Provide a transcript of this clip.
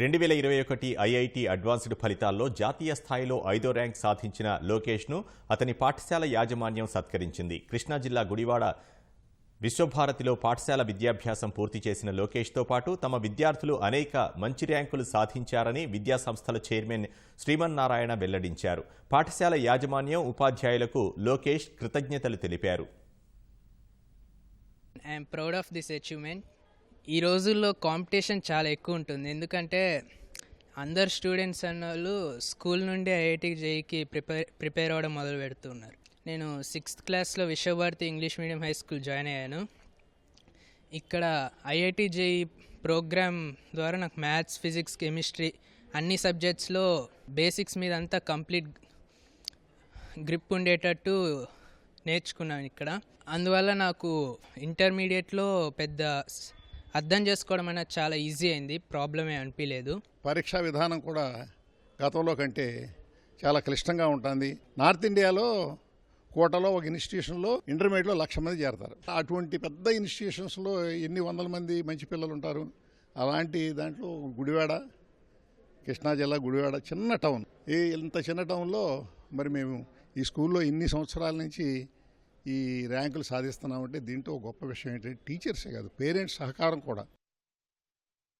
రెండు వేల ఇరవై ఒకటి ఐఐటి అడ్వాన్స్డ్ ఫలితాల్లో జాతీయ స్థాయిలో ఐదో ర్యాంక్ సాధించిన లోకేష్ను అతని పాఠశాల యాజమాన్యం సత్కరించింది. కృష్ణా జిల్లా గుడివాడ విశ్వభారతిలో పాఠశాల విద్యాభ్యాసం పూర్తి చేసిన లోకేష్తో పాటు తమ విద్యార్థులు అనేక మంచి ర్యాంకులు సాధించారని విద్యాసంస్థల చైర్మన్ శ్రీమన్నారాయణ వెల్లడించారు. పాఠశాల యాజమాన్యం ఉపాధ్యాయులకు లోకేష్ కృతజ్ఞతలు తెలిపారు. I'm proud of this achievement ఈ రోజుల్లో కాంపిటీషన్ చాలా ఎక్కువ ఉంటుంది. ఎందుకంటే అందరు స్టూడెంట్స్ అన్న వాళ్ళు స్కూల్ నుండి ఐఐటి జేఈకి ప్రిపేర్ ప్రిపేర్ అవ్వడం మొదలు పెడుతున్నారు. నేను సిక్స్త్ క్లాస్లో Vishwabharati English medium high school join అయ్యాను. ఇక్కడ ఐఐటి జేఈ ప్రోగ్రామ్ ద్వారా నాకు మ్యాథ్స్ ఫిజిక్స్ కెమిస్ట్రీ అన్ని సబ్జెక్ట్స్లో బేసిక్స్ మీద అంతా కంప్లీట్ గ్రిప్ ఉండేటట్టు నేర్చుకున్నాను ఇక్కడ. అందువల్ల నాకు ఇంటర్మీడియట్లో పెద్ద అర్థం చేసుకోవడం అనేది చాలా ఈజీ అయింది. ప్రాబ్లమే అనిపించలేదు పరీక్షా విధానం కూడా గతంలో కంటే చాలా క్లిష్టంగా ఉంటుంది. నార్త్ ఇండియాలో కోటలో ఒక ఇన్స్టిట్యూషన్లో ఇంటర్మీడియట్లో లక్ష మంది చేరతారు. అటువంటి పెద్ద ఇన్స్టిట్యూషన్స్లో ఎన్ని వందల మంది మంచి పిల్లలు ఉంటారు? అలాంటి దాంట్లో గుడివాడ కృష్ణా జిల్లా గుడివాడ చిన్న టౌన్. ఈ ఇంత చిన్న టౌన్లో మరి మేము ఈ స్కూల్లో ఇన్ని సంవత్సరాల నుంచి ఈ ర్యాంకులు సాధిస్తున్నామంటే దీంట్లో గొప్ప విషయం ఏంటంటే టీచర్సే కాదు పేరెంట్స్ సహకారం కూడా.